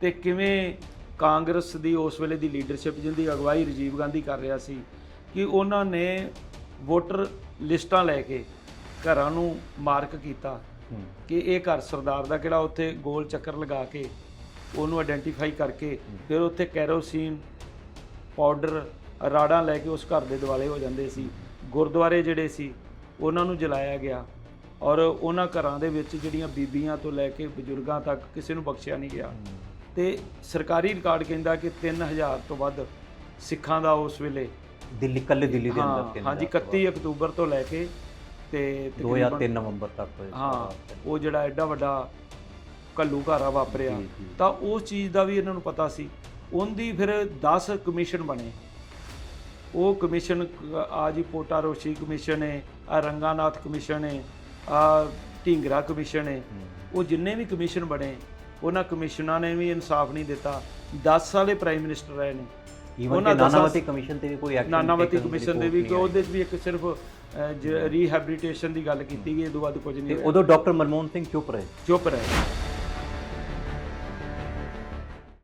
ਤੇ ਕਿਵੇਂ ਕਾਂਗਰਸ ਦੀ ਉਸ ਵੇਲੇ ਦੀ ਲੀਡਰਸ਼ਿਪ ਜਿੰਦੀ ਅਗਵਾਈ ਰਾਜੀਵ ਗਾਂਧੀ ਕਰ ਰਿਹਾ ਸੀ ਕਿ ਉਹਨਾਂ ਨੇ ਵੋਟਰ ਲਿਸਟਾਂ ਲੈ ਕੇ ਘਰਾਂ ਨੂੰ ਮਾਰਕ ਕੀਤਾ ਕਿ ਇਹ ਘਰ ਸਰਦਾਰ ਦਾ ਕਿਹੜਾ ਉੱਥੇ ਗੋਲ ਚੱਕਰ ਲਗਾ ਕੇ ਉਹਨੂੰ ਆਇਡੈਂਟੀਫਾਈ ਕਰਕੇ ਫਿਰ ਉੱਥੇ ਕੈਰੋਸੀਨ ਪਾਊਡਰ ਰਾੜਾਂ ਲੈ ਕੇ ਉਸ ਘਰ ਦੇ ਦਿਵਾਲੇ ਹੋ ਜਾਂਦੇ ਸੀ। ਗੁਰਦੁਆਰੇ ਜਿਹੜੇ ਸੀ ਉਹਨਾਂ ਨੂੰ ਜਲਾਇਆ ਗਿਆ ਔਰ ਉਹਨਾਂ ਘਰਾਂ ਦੇ ਵਿੱਚ ਜਿਹੜੀਆਂ ਬੀਬੀਆਂ ਤੋਂ ਲੈ ਕੇ ਬਜ਼ੁਰਗਾਂ ਤੱਕ ਕਿਸੇ ਨੂੰ ਬਖਸ਼ਿਆ ਨਹੀਂ ਗਿਆ। ਤੇ ਸਰਕਾਰੀ ਰਿਕਾਰਡ ਕਹਿੰਦਾ ਕਿ 3000 ਤੋਂ ਵੱਧ ਸਿੱਖਾਂ ਦਾ ਉਸ ਵੇਲੇ ਦਿੱਲੀ ਕੱਲੇ ਦਿੱਲੀ ਦੇ ਅੰਦਰ ਹਾਂ ਹਾਂਜੀ ਹਜ਼ਾਰ ਤੋਂ 31 ਅਕਤੂਬਰ ਤੋਂ ਲੈ ਕੇ ਤੇ ਦੋ ਹਜ਼ਾਰ ਤਕਰੀਬਨ- ਤਿੰਨ ਨਵੰਬਰ ਤੱਕ ਹਾਂ ਉਹ ਜਿਹੜਾ ਐਡਾ ਵੱਡਾ ਕੱਲੂ ਘਾਰਾ ਵਾਪਰਿਆ। ਤਾਂ ਉਸ ਚੀਜ਼ ਦਾ ਵੀ ਇਹਨਾਂ ਨੂੰ ਪਤਾ ਸੀ। ਉਹਦੀ ਫਿਰ 10 ਕਮਿਸ਼ਨ ਬਣੇ। ਉਹ ਕਮਿਸ਼ਨ ਆ ਜੀ ਪੋਟਾ ਰੋਸ਼ੀ ਕਮਿਸ਼ਨ ਹੈ ਆ ਰੰਗਾਨਾਥ ਕਮਿਸ਼ਨ ਹੈ ਆ ਢਿੰਗਰਾ ਕਮਿਸ਼ਨ ਹੈ। ਉਹ ਜਿੰਨੇ ਵੀ ਕਮਿਸ਼ਨ ਬਣੇ ਉਹਨਾਂ ਕਮਿਸ਼ਨਾਂ ਨੇ ਵੀ ਇਨਸਾਫ ਨਹੀਂ ਦਿੱਤਾ। 10 ਸਾਲੇ ਪ੍ਰਾਈਮ ਮਿਨਿਸਟਰ ਰਹੇ ਨੇ। ਈਵਨ ਉਹਨਾਂ ਕਿ ਨਾਨਾਵਤੀ ਕਮਿਸ਼ਨ ਤੇ ਵੀ ਕੋਈ ਐਕਸ਼ਨ ਨਾਨਾਵਤੀ ਕਮਿਸ਼ਨ ਦੇ ਵੀ ਕਿ ਉਹਦੇ ਵੀ ਇੱਕ ਸਿਰਫ ਰੀਹੈਬਿਲਿਟੇਸ਼ਨ ਦੀ ਗੱਲ ਕੀਤੀ ਗਈ ਇਹ ਤੋਂ ਬਾਅਦ ਕੁਝ ਨਹੀਂ। ਉਦੋਂ ਡਾਕਟਰ ਮਨਮੋਹਨ ਸਿੰਘ ਚੁੱਪ ਰਹੇ। ਚੁੱਪ ਰਹੇ।